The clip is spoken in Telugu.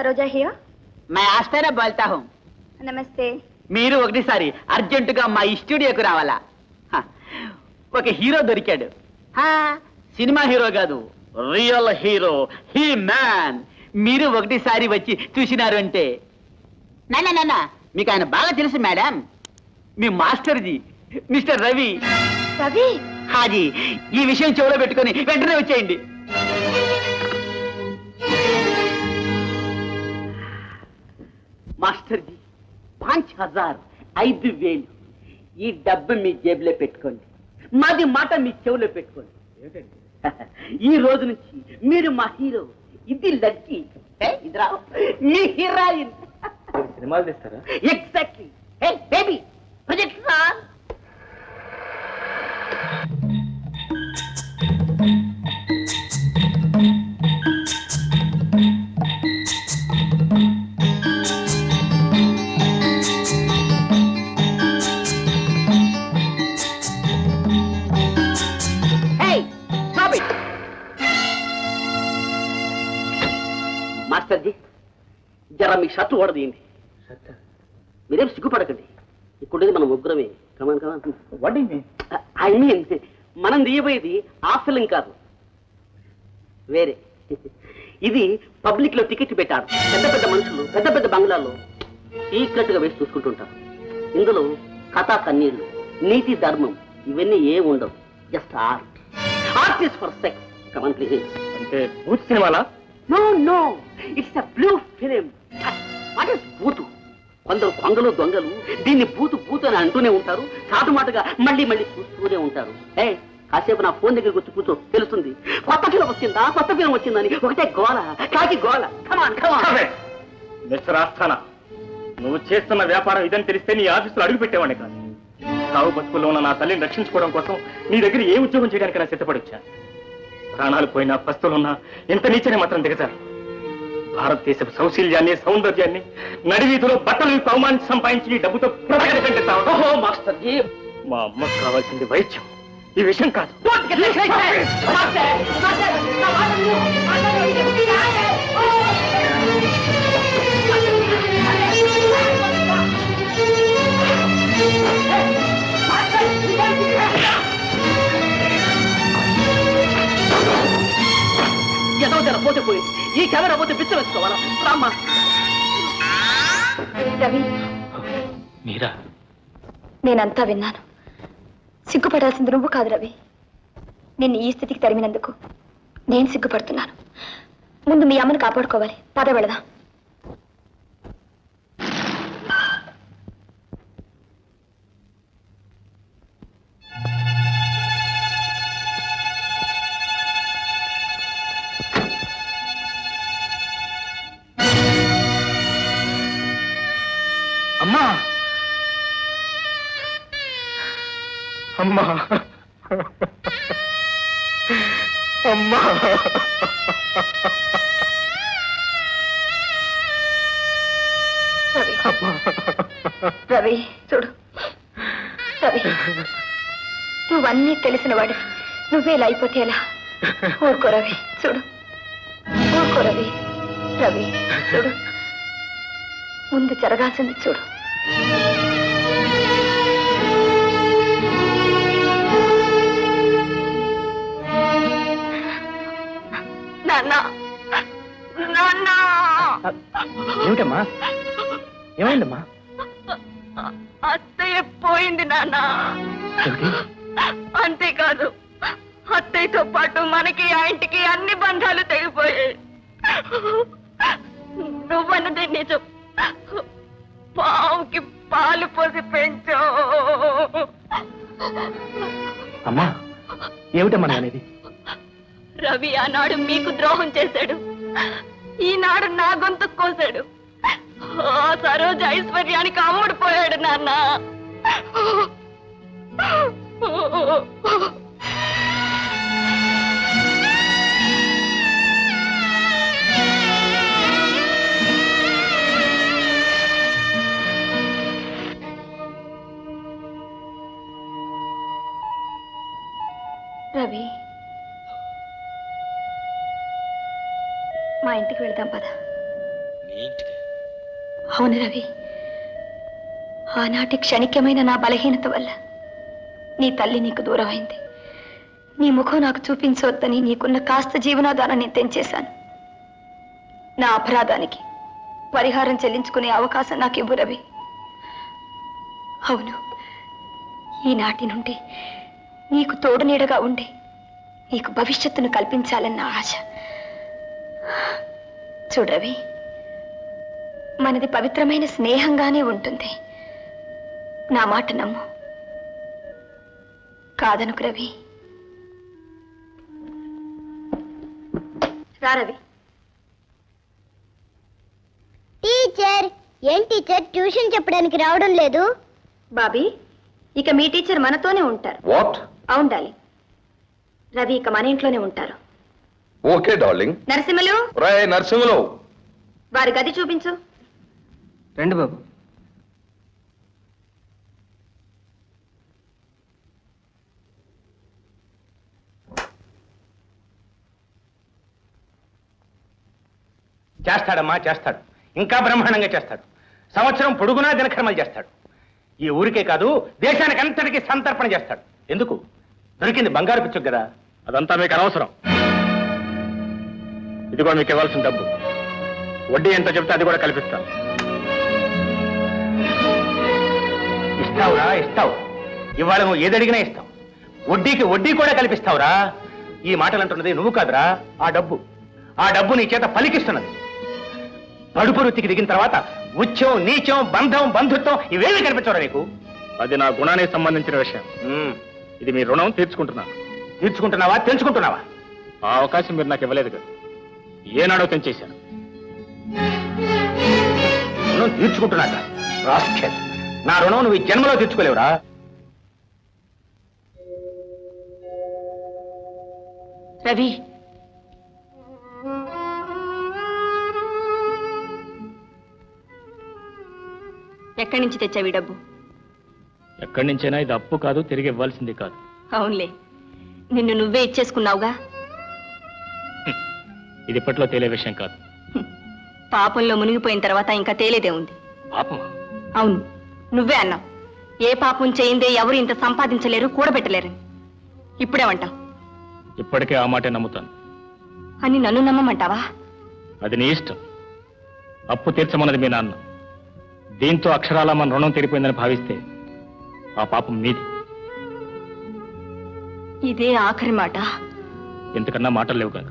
సరోజా హియర్ మై ఆస్తారా బోల్తా నమస్తే. మీరు ఒకటిసారి అర్జెంటుగా మా ఈ స్టూడియోకు రావాలా? ఒక హీరో దొరికాడు. హా, సినిమా హీరో కాదు రియల్ హీరో హీ మ్యాన్. మీరు ఒకటిసారి వచ్చి చూసినారు అంటే. నాన్న నాన్న మీకు ఆయన బాగా తెలుసు మేడం. మీ మాస్టర్జీ మిస్టర్ రవి. రవి? హాజీ ఈ విషయం చెవులో పెట్టుకుని వెంటనే వచ్చేయండి. మాస్టర్జీ పాంచ్ హజార్ ఐదు వేలు. ఈ డబ్బు మీ జేబులో పెట్టుకోండి. మాది మాట మీ చెవులో పెట్టుకోండి. ఈ రోజు నుంచి మీరు మా హీరో ఇది లక్కీ ఏ, ఇది రా మీ హీరోయిన్. సినిమాలు తీస్తారా? ఎగ్జాక్ట్లీ బేబీ ప్రొజెక్ట్ Hey, మాస్టర్జీ జరా మీ షర్ట్ ఓడదీయండి మీరేం సిగ్గుపడకండి. ఇక్కడేది మనం ముగ్గురమే. కమాన్ కమాన్ ఐ మీన్ మనం తీయబోయేది ఆ ఫిలిం కాదు. వేరే. ఇది పబ్లిక్లో టికెట్ పెట్టారు. పెద్ద పెద్ద మనుషులు పెద్ద పెద్ద బంగ్లాల్లో సీక్రెట్గా వేసి చూసుకుంటుంటారు. ఇందులో కథా కన్నీళ్ళు నీతి ధర్మం ఇవన్నీ ఏం ఉండవు. Just art art is for sex come on please అంటే సినిమాలా? No no it's a blue film what is బూతు కొందరు కొంగలు దొంగలు దీన్ని బూతు బూతు అని అంటూనే ఉంటారు. చాటుమాటుగా మళ్ళీ మళ్ళీ చూస్తూనే ఉంటారు. ఏ కాసేపు నా ఫోన్ దగ్గరికి వచ్చి కూర్చో తెలుస్తుంది. కొత్త ఫిలం వచ్చిందా? కొత్త ఫిలం వచ్చిందని. ఒకటే గోల కాకి గోల. కమాన్ కమాన్ మిస్టర్ ఆస్థాన నువ్వు చేస్తున్న వ్యాపారం ఇదని తెలిస్తే నీ ఆఫీసులో అడుగు పెట్టేవాడిని కాదు. సాగు బతుకుల్లో ఉన్న నా తల్లిని రక్షించుకోవడం కోసం నీ దగ్గర ఏ ఉద్యోగం చేయడానికి నా ప్రాణాలు పోయినా పస్తులున్నా ఇంత నీచనే మాత్రం దిగజారు. భారతదేశపు సౌశీల్యాన్ని సౌందర్యాన్ని నడివీధిలో బట్టలు అవమానించి సంపాదించి డబ్బుతో ఓహో మాస్టర్ జీ. మా అమ్మకు కావాల్సింది వైద్యం. ఈ విషయం కాదు. కెమెరా పోతే బిచ్చ వేసుకోవాలా రామ్మా. రవి. మీరా? నేనంతా విన్నాను. సిగ్గుపడాల్సింది నువ్వు కాదు రవి. నిన్ను ఈ స్థితికి తరిమినందుకు నేను సిగ్గుపడుతున్నాను. ముందు మీ అమ్మని కాపాడుకోవాలి. పద వెళదాం. అమ్మా. అమ్మా. రవి. రవి చూడు. రవి నువ్వన్నీ తెలిసిన వాడివి. నువ్వే ఇలా అయిపోతే ఎలా? ఊరుకో రవి చూడు. ఊరుకో రవి రవి చూడు. ముందు జరగాల్సింది చూడు. అంతేకాదు అత్తయ్యతో పాటు మనకి ఆ ఇంటికి అన్ని బంధాలు తెగిపోయాయి. నువ్వన్నది నిజం. పావుకి పాలు పోసి పెంచో. అమ్మా ఏమిటమ్మా అనేది రవి ఆనాడు మీకు ద్రోహం చేశాడు. ఈనాడు నా గొంతు కోసాడు. ఆ సరోజ ఐశ్వర్యానికి అమ్ముడు పోయాడు నాన్న. రవి. మా ఇంటికి వెళ్దాం పద. అవును రవి. ఆనాటి క్షణికమైన నా బలహీనత వల్ల నీ తల్లి నీకు దూరమైంది. నీ ముఖం నాకు చూపించవద్దని నీకున్న కాస్త జీవనాధారం నేను తెంచేశాను. నా అపరాధానికి పరిహారం చెల్లించుకునే అవకాశం నాకు ఇవ్వు రవి. అవును ఈనాటి నుండి నీకు తోడు నీడగా ఉండి నీకు భవిష్యత్తును కల్పించాలన్న ఆశ. చూడవి మనది పవిత్రమైన స్నేహంగానే ఉంటుంది. నా మాట నమ్ము. కాదనుకు రవి. రా రవి. టీచర్ ఏం టీచర్? ట్యూషన్ చెప్పడానికి రావడం లేదు. బాబీ ఇక మీ టీచర్ మనతోనే ఉంటారు. వాట్? అవుండాలి రవి ఇక మన ఇంట్లోనే ఉంటారు. Okay darling. నరసింహలు? రే నరసింహలో. వారి గది చూపించు. రండి బాబు. చేస్తాడమ్మా చేస్తాడు. ఇంకా బ్రహ్మాండంగా చేస్తాడు. సంవత్సరం పొడుగునా దినకర్మలు చేస్తాడు. ఈ ఊరికే కాదు దేశానికి అంతటికీ సంతర్పణ చేస్తాడు. ఎందుకు? దొరికింది బంగారు పిచ్చుకు కదా. అదంతా మీకు అనవసరం. ఇది కూడా మీకు ఇవ్వాల్సిన డబ్బు. వడ్డీ ఎంత చెప్తే అది కూడా కల్పిస్తాను. ఇస్తావురా ఇస్తావు. ఇవాళ నువ్వు ఏదడిగినా ఇస్తావు. వడ్డీకి వడ్డీ కూడా కల్పిస్తావురా. ఈ మాటలు అంటున్నది నువ్వు కాదురా ఆ డబ్బు. ఆ డబ్బు నీ చేత పలికిస్తున్నది. పడుపు వృత్తికి దిగిన తర్వాత ఉచ్యం నీచం బంధం బంధుత్వం ఇవేమీ కనిపించవరా నీకు. అది నా గుణానికి సంబంధించిన విషయం. ఇది మీ రుణం తీర్చుకుంటున్నాను. తీర్చుకుంటున్నావా? తెంచుకుంటున్నావా? ఆ అవకాశం మీరు నాకు ఇవ్వలేదు కదా. ఏనాడో తెంచేశాను. రుణం తీర్చుకుంటున్నాక? రాస్కెల్. నా రుణం నువ్వు ఈ జన్మలో తీర్చుకోలేవురా. రవి ఎక్కడి నుంచి తెచ్చావి ఈ డబ్బు? ఎక్కడి నుంచైనా ఇది అప్పు కాదు తిరిగి ఇవ్వాల్సింది కాదు. అవునులే. నిన్ను నువ్వే ఇచ్చేసుకున్నావుగా? ఇది ఇప్పట్లో తేలే విషయం కాదు. పాపంలో మునిగిపోయిన తర్వాత ఇంకా తేలేదే ఉంది. పాపమా? అవును. నువ్వే అన్నావు. ఏ పాపం చేయిందే ఎవరు ఇంత సంపాదించలేరు కూడబెట్టలేరు ఇప్పుడేమంటావు ఇప్పటికే ఆ మాటే నమ్ముతాను. అని నన్ను నమ్మమంటావా? అది నీ ఇష్టం. అప్పు తీర్చమన్నది మీ నాన్న. దీంతో అక్షరాల మన రుణం తెరిపోయిందని భావిస్తే ఆ పాపం మీది. ఇదే ఆఖరి మాట. ఎంతకన్నా మాటలు లేవు కాదు.